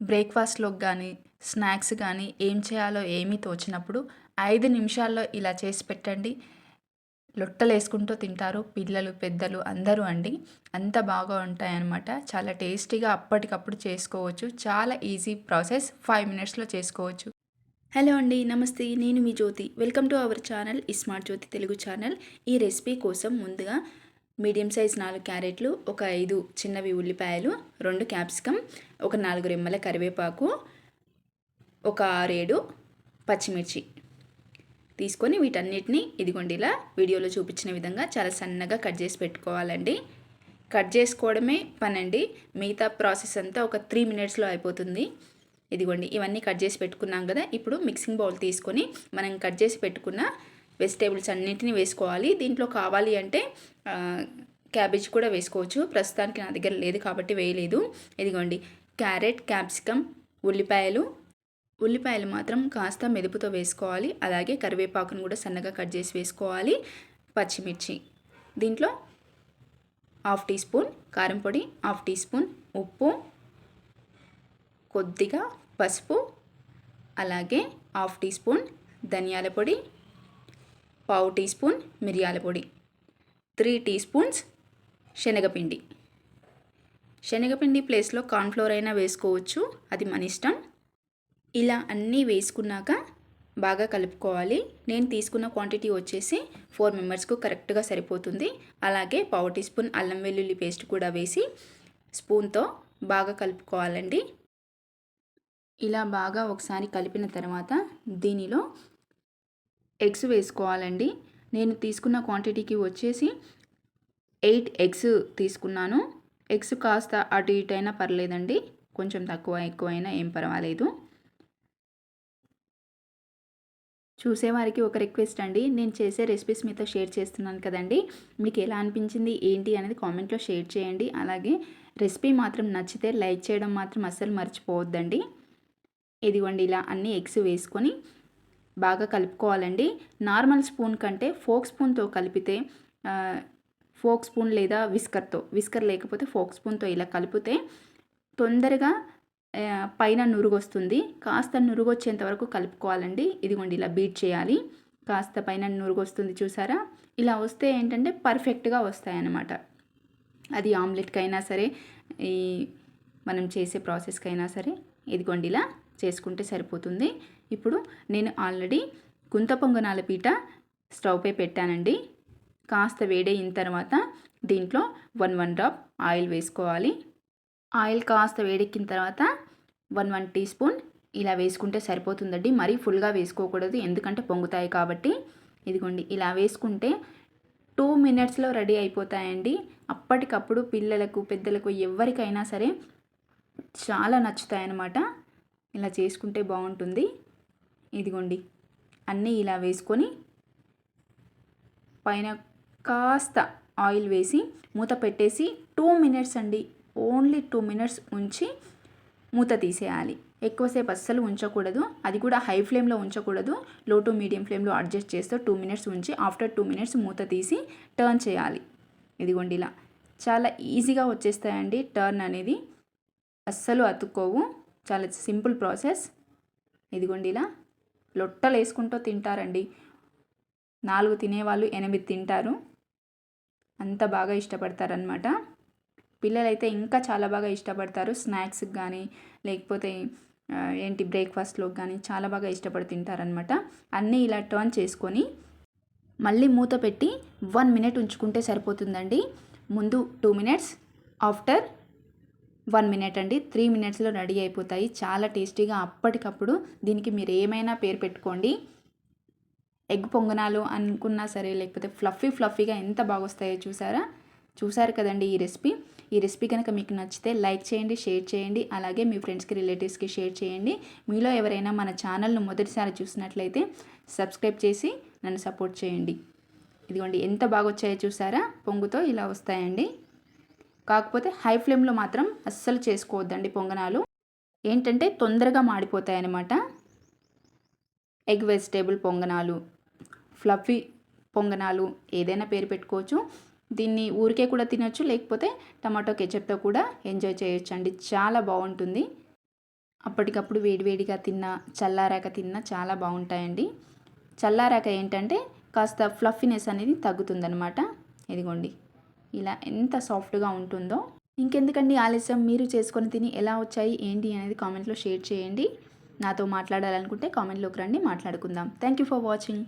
బ్రేక్ఫాస్ట్లోకి కానీ స్నాక్స్ కానీ ఏం చేయాలో ఏమీ తోచినప్పుడు ఐదు నిమిషాల్లో ఇలా చేసి పెట్టండి. లొట్టలు వేసుకుంటూ తింటారు పిల్లలు పెద్దలు అందరూ అండి. అంత బాగా ఉంటాయన్నమాట. చాలా టేస్టీగా అప్పటికప్పుడు చేసుకోవచ్చు. చాలా ఈజీ ప్రాసెస్. ఫైవ్ మినిట్స్లో చేసుకోవచ్చు. హలో అండి. నమస్తే. నేను మీ Jyothi. Welcome to our channel smart Jyothi Telugu channel. ఈ రెసిపీ కోసం ముందుగా మీడియం సైజ్ నాలుగు క్యారెట్లు ఒక ఐదు చిన్నవి ఉల్లిపాయలు రెండు క్యాప్సికమ్ ఒక నాలుగు రెమ్మల కరివేపాకు ఒక ఆరేడు పచ్చిమిర్చి. తీసుకొని వీటన్నిటిని ఇదిగోండి ఇలా వీడియోలో చూపించిన విధంగా చాలా సన్నగా కట్ చేసి పెట్టుకోవాలండి. కట్ చేసుకోవడమే పనండి. మిగతా ప్రాసెస్ అంతా ఒక త్రీ మినిట్స్లో అయిపోతుంది. ఇదిగోండి ఇవన్నీ కట్ చేసి పెట్టుకున్నాం కదా ఇప్పుడు మిక్సింగ్ బౌల్ తీసుకొని మనం కట్ చేసి పెట్టుకున్న వెజిటేబుల్స్ అన్నింటినీ వేసుకోవాలి. దీంట్లో కావాలి అంటే క్యాబేజ్ కూడా వేసుకోవచ్చు. ప్రస్తుతానికి నా దగ్గర లేదు కాబట్టి వేయలేదు. ఇదిగోండి. క్యారెట్ క్యాప్సికమ్ ఉల్లిపాయలు. ఉల్లిపాయలు మాత్రం కాస్త మెదుపుతో వేసుకోవాలి. అలాగే కరివేపాకును కూడా సన్నగా కట్ చేసి వేసుకోవాలి. పచ్చిమిర్చి. దీంట్లో హాఫ్ టీ స్పూన్ కారం పొడి హాఫ్ టీ స్పూన్ ఉప్పు కొద్దిగా పసుపు అలాగే హాఫ్ టీ స్పూన్ ధనియాల పొడి పావు టీ స్పూన్ మిరియాల పొడి త్రీ టీ స్పూన్స్ శనగపిండి. శనగపిండి ప్లేస్లో కార్న్ఫ్లోర్ అయినా వేసుకోవచ్చు అది మన ఇష్టం. ఇలా అన్నీ వేసుకున్నాక బాగా కలుపుకోవాలి. నేను తీసుకున్న క్వాంటిటీ వచ్చేసి ఫోర్ మెంబర్స్కు కరెక్ట్గా సరిపోతుంది. అలాగే పావు టీ స్పూన్ అల్లం వెల్లుల్లి పేస్ట్ కూడా వేసి స్పూన్తో బాగా కలుపుకోవాలండి. ఇలా బాగా ఒకసారి కలిపిన తర్వాత దీనిలో ఎగ్స్ వేసుకోవాలండి. నేను తీసుకున్న క్వాంటిటీకి వచ్చేసి ఎయిట్ ఎగ్స్ తీసుకున్నాను. ఎగ్స్ కాస్త అటు ఇటు అయినా పర్లేదండి. కొంచెం తక్కువ ఎక్కువైనా ఏం పర్వాలేదు. చూసేవారికి ఒక రిక్వెస్ట్ అండి. నేను చేసే రెసిపీస్ మీతో షేర్ చేస్తున్నాను కదండి. మీకు ఎలా అనిపించింది ఏంటి అనేది కామెంట్లో షేర్ చేయండి. అలాగే రెసిపీ మాత్రం నచ్చితే లైక్ చేయడం మాత్రం అస్సలు మర్చిపోవద్దండి. ఇదిగోండి ఇలా అన్ని ఎగ్స్ వేసుకొని బాగా కలుపుకోవాలండి. నార్మల్ స్పూన్ కంటే ఫోక్ స్పూన్తో కలిపితే ఫోక్ స్పూన్ లేదా విస్కర్తో విస్కర్ లేకపోతే ఫోక్ స్పూన్తో ఇలా కలిపితే తొందరగా పైన నురుగు వస్తుంది కాస్త నురుగు వచ్చేంత వరకు కలుపుకోవాలండి. ఇదిగోండి ఇలా బీట్ చేయాలి. కాస్త పైన నురుగు వస్తుంది చూసారా? ఇలా వస్తే ఏంటంటే పర్ఫెక్ట్గా వస్తాయన్నమాట. అది ఆమ్లెట్కి అయినా సరే ఈ మనం చేసే ప్రాసెస్కి అయినా సరే ఇదిగోండి ఇలా చేసుకుంటే సరిపోతుంది. ఇప్పుడు నేను ఆల్రెడీ గుంత పొంగనాల పీట స్టవ్పై పెట్టానండి. కాస్త వేడైన తర్వాత దీంట్లో వన్ వన్ డ్రాప్ ఆయిల్ వేసుకోవాలి. ఆయిల్ కాస్త వేడెక్కిన తర్వాత వన్ వన్ టీ స్పూన్ ఇలా వేసుకుంటే సరిపోతుందండి. మరీ ఫుల్గా వేసుకోకూడదు. ఎందుకంటే పొంగుతాయి కాబట్టి. ఇదిగోండి ఇలా వేసుకుంటే టూ మినిట్స్లో రెడీ అయిపోతాయండి. అప్పటికప్పుడు పిల్లలకు పెద్దలకు ఎవరికైనా సరే చాలా నచ్చుతాయన్నమాట. ఇలా చేసుకుంటే బాగుంటుంది. ఇదిగోండి. అన్నీ ఇలా వేసుకొని పైన కాస్త ఆయిల్ వేసి మూత పెట్టేసి టూ మినిట్స్ అండి. ఓన్లీ టూ మినిట్స్ ఉంచి మూత తీసేయాలి. ఎక్కువసేపు అస్సలు ఉంచకూడదు. అది కూడా హై ఫ్లేమ్లో ఉంచకూడదు. లో టు మీడియం ఫ్లేమ్లో అడ్జస్ట్ చేస్తూ టూ మినిట్స్ ఉంచి ఆఫ్టర్ టూ మినిట్స్ మూత తీసి టర్న్ చేయాలి. ఇదిగోండి ఇలా. చాలా ఈజీగా వచ్చేస్తాయండి టర్న్ అనేది. అస్సలు అతుక్కోవు. చాలా సింపుల్ ప్రాసెస్. ఇదిగోండి ఇలా లొట్టలు వేసుకుంటూ తింటారండి. నాలుగు తినేవాళ్ళు ఎనిమిది తింటారు. అంత బాగా ఇష్టపడతారనమాట పిల్లలైతే ఇంకా చాలా బాగా ఇష్టపడతారు. స్నాక్స్కి కానీ లేకపోతే ఏంటి బ్రేక్ఫాస్ట్లోకి కానీ చాలా బాగా ఇష్టపడి తింటారనమాట అన్నీ ఇలా టర్న్ చేసుకొని మళ్ళీ మూత పెట్టి వన్ మినిట్ ఉంచుకుంటే సరిపోతుందండి. ముందు two minutes after one minute అండి. త్రీ మినిట్స్లో రెడీ అయిపోతాయి. చాలా టేస్టీగా అప్పటికప్పుడు దీనికి మీరు ఏమైనా పేరు పెట్టుకోండి. ఎగ్ పొంగనాలు అనుకున్నా సరే లేకపోతే ఫ్లఫీ ఫ్లఫీగా ఎంత బాగొస్తాయో చూసారా? చూసారు కదండి ఈ రెసిపీ. ఈ రెసిపీ కనుక మీకు నచ్చితే లైక్ చేయండి షేర్ చేయండి అలాగే మీ ఫ్రెండ్స్కి రిలేటివ్స్కి షేర్ చేయండి. మీలో ఎవరైనా మన ఛానల్ను మొదటిసారి చూసినట్లయితే సబ్స్క్రైబ్ చేసి నన్ను సపోర్ట్ చేయండి. ఇదిగోండి ఎంత బాగా వచ్చాయో చూసారా? పొంగుతో ఇలా వస్తాయండి. కాకపోతే హై ఫ్లేమ్లో మాత్రం అస్సలు చేసుకోవద్దండి పొంగనాలు. ఏంటంటే తొందరగా మాడిపోతాయి అన్నమాట ఎగ్ వెజిటేబుల్ పొంగనాలు ఫ్లఫీ పొంగనాలు ఏదైనా పేరు పెట్టుకోవచ్చు. దీన్ని ఊరికే కూడా తినొచ్చు లేకపోతే టమాటో కెచప్తో కూడా ఎంజాయ్ చేయొచ్చు అండి చాలా బాగుంటుంది. అప్పటికప్పుడు వేడివేడిగా తిన్నా చల్లారాక తిన్నా చాలా బాగుంటాయండి. చల్లారాక ఏంటంటే కాస్త ఫ్లఫీనెస్ అనేది తగ్గుతుందనమాట ఇదిగోండి. ఇలా ఎంత సాఫ్ట్గా ఉంటుందో. ఇంకెందుకండి ఆలస్యం? మీరు చేసుకొని తిని ఎలా వచ్చాయి? ఏంటి అనేది కామెంట్లో షేర్ చేయండి. నాతో మాట్లాడాలనుకుంటే కామెంట్లోకి రండి మాట్లాడుకుందాం. Thank you for watching.